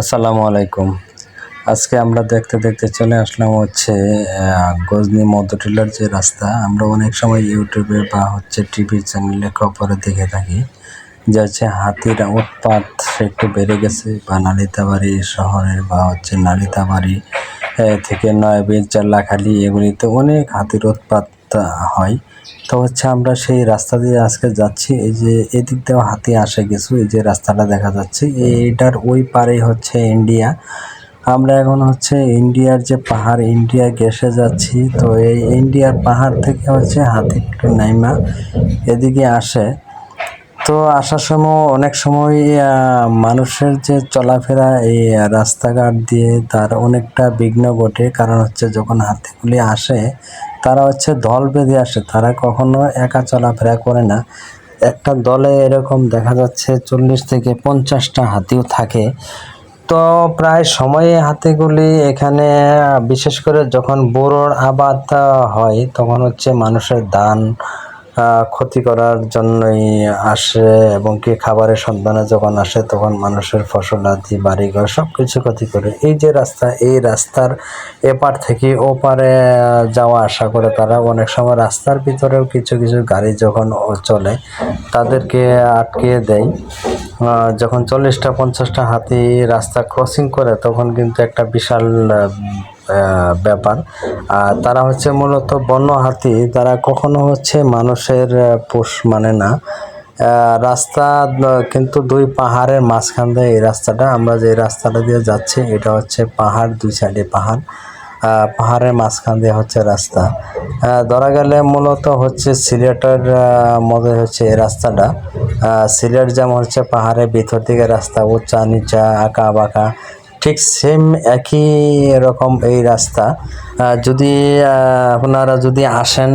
আসসালামু আলাইকুম। আজকে আমরা দেখতে দেখতে চলে আসলাম হচ্ছে গজনি মধ্যটিলার যে রাস্তা, আমরা অনেক সময় ইউটিউবে বা হচ্ছে টিভি চ্যানেলে খবরে দেখে থাকি, যে হচ্ছে হাতির উৎপাত একটু বেড়ে গেছে, বা নালিতাবাড়ি শহরের বা হচ্ছে নালিতাবাড়ি থেকে নয়াবিল, চাল্লাখালি, এগুলিতে অনেক হাতির উৎপাত আহ, হয়। তো হচ্ছে আমরা সেই রাস্তা দিয়ে আজকে যাচ্ছি এই যে এদিক দিয়েও হাতি আসে কিছু এই যে রাস্তাটা দেখা যাচ্ছে। এইটার ওই পারেই হচ্ছে ইন্ডিয়া। আমরা এখন হচ্ছে ইন্ডিয়ার যে পাহাড় ইন্ডিয়া গেসে যাচ্ছি। তো এই ইন্ডিয়ার পাহাড় থেকে হচ্ছে হাতি একটু নাইমা এদিকে আসে। তো আসার সময় অনেক সময় মানুষের যে চলাফেরা এই রাস্তাঘাট দিয়ে তার অনেকটা বিঘ্ন ঘটে। কারণ হচ্ছে যখন হাতিগুলি আসে তারা হচ্ছে দল বেঁধে আসে তারা কখনো একা চলাফেরা করে না। একটা দলে এরকম দেখা যাচ্ছে চল্লিশ থেকে পঞ্চাশটা হাতিও থাকে। তো প্রায় সময়ে হাতিগুলি এখানে বিশেষ করে যখন বোরোর আবাদ হয় তখন হচ্ছে মানুষের আহ, ক্ষতি করার জন্যই আসে এবং কি খাবারের সন্ধানে যখন আসে তখন মানুষের ফসল, আদি, বাড়িঘর সব কিছু ক্ষতি করে। এই যে রাস্তা, এই রাস্তার এপার থেকে ওপারে যাওয়া আসা করে তারা অনেক সময় রাস্তার ভিতরেও কিছু কিছু গাড়ি যখন চলে তাদেরকে আটকে দেয়। যখন চল্লিশটা, পঞ্চাশটা হাতি রাস্তা ক্রসিং করে, তখন কিন্তু একটা বিশাল ব্যাপার। আর তারা হচ্ছে মূলত বন্য হাতি, তারা কখনো হচ্ছে মানুষের পোষ মানে না। রাস্তা কিন্তু দুই পাহাড়ের মাঝখান দিয়ে এই রাস্তাটা, আমরা যে রাস্তাটা দিয়ে যাচ্ছি, এটা হচ্ছে পাহাড়, দুই সাইডে পাহাড়। পাহাড়ের মাঝখান দিয়ে হচ্ছে রাস্তা। ধরা গেলে মূলত হচ্ছে সিলেটের মধ্যে হচ্ছে এই রাস্তাটা। সিলেট যেমন হচ্ছে পাহাড়ের ভিতর দিকে রাস্তা, উঁচা, নিচা, আঁকা বাঁকা, ঠিক সেম একই রকম এই রাস্তা। যদি আপনারা যদি আসেন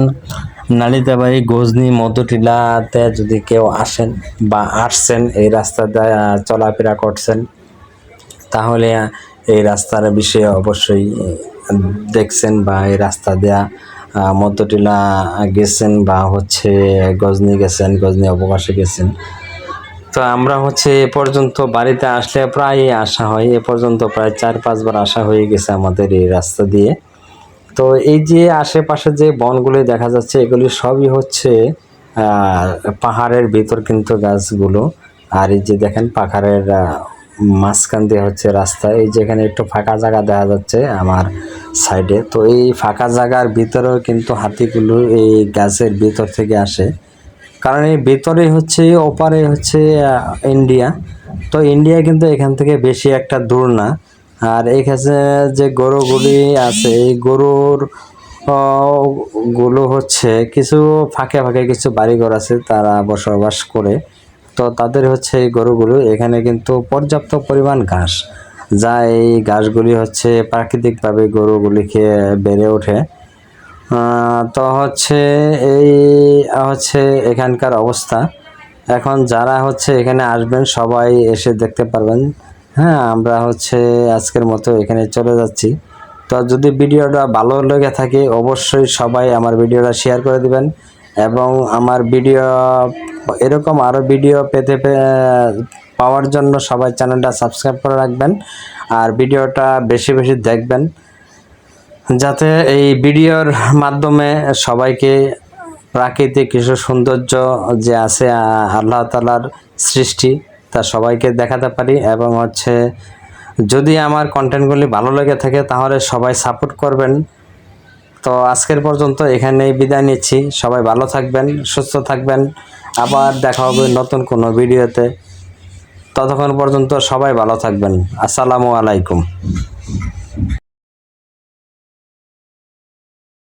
নালিতাবাড়ি গজনি, মধুটিলাতে যদি কেউ আসেন বা আসছেন এই রাস্তা চলাফেরা করছেন, তাহলে এই রাস্তার বিষয়ে অবশ্যই দেখছেন বা এই রাস্তা দেয়া মধ্যটিলা গেছেন বা হচ্ছে গজনি গেছেন, গজনি অবকাশে গেছেন। তো আমরা হচ্ছে এ পর্যন্ত বাড়িতে আসলে প্রায় আসা হয়, এ পর্যন্ত প্রায় চার পাঁচবার আসা হয়ে গেছে আমাদের এই রাস্তা দিয়ে। তো এই যে আশেপাশে যে বনগুলি দেখা যাচ্ছে, এগুলি সবই হচ্ছে পাহাড়ের ভিতর কিন্তু গাছগুলো। আর এই যে দেখেন পাহাড়ের মাঝখান দিয়ে হচ্ছে রাস্তা, এই যেখানে একটু ফাঁকা জায়গা দেখা যাচ্ছে আমার সাইডে তো এই ফাঁকা জায়গার ভিতরেও কিন্তু হাতিগুলো এই গাছের ভিতর থেকে আসে। কারণ এই ভেতরে হচ্ছে ওপারে হচ্ছে ইন্ডিয়া তো ইন্ডিয়া কিন্তু এখান থেকে বেশি একটা দূর না। আর এখানে যে গরুগুলি আছে, এই গরুরগুলো হচ্ছে কিছু ফাঁকে ফাঁকে কিছু বাড়িঘর আছে, তারা বসবাস করে। তো তাদের হচ্ছে এই গরুগুলো, এখানে কিন্তু পর্যাপ্ত পরিমাণ ঘাস। যা এই ঘাসগুলি হচ্ছে প্রাকৃতিকভাবে গরুগুলিকে বেড়ে ওঠে। তো হচ্ছে এই, হচ্ছে এখানকার অবস্থা। এখন যারা হচ্ছে এখানে আসবেন, সবাই এসে দেখতে পারবেন। হ্যাঁ আমরা হচ্ছে আজকের মতো এখানে চলে যাচ্ছি। তো যদি ভিডিওটা ভালো লেগে থাকে, অবশ্যই সবাই আমার ভিডিওটা শেয়ার করে দিবেন। এবং আমার ভিডিও এরকম আরও ভিডিও পেতে পাওয়ার জন্য সবাই চ্যানেলটা সাবস্ক্রাইব করে রাখবেন আর ভিডিওটা বেশি বেশি দেখবেন যাতে এই ভিডিওর মাধ্যমে সবাইকে প্রাকৃতিক কিছু সৌন্দর্য যে আছে আল্লাহ তালার সৃষ্টি তা সবাইকে দেখাতে পারি এবং হচ্ছে যদি আমার কন্টেন্টগুলি ভালো লেগে থাকে তাহলে সবাই সাপোর্ট করবেন। তো আজকের পর্যন্ত এখানেই বিদায় নিচ্ছি। সবাই ভালো থাকবেন, সুস্থ থাকবেন। আবার দেখা হবে নতুন কোনো ভিডিওতে। ততক্ষণ পর্যন্ত সবাই ভালো থাকবেন। আসসালামু আলাইকুম।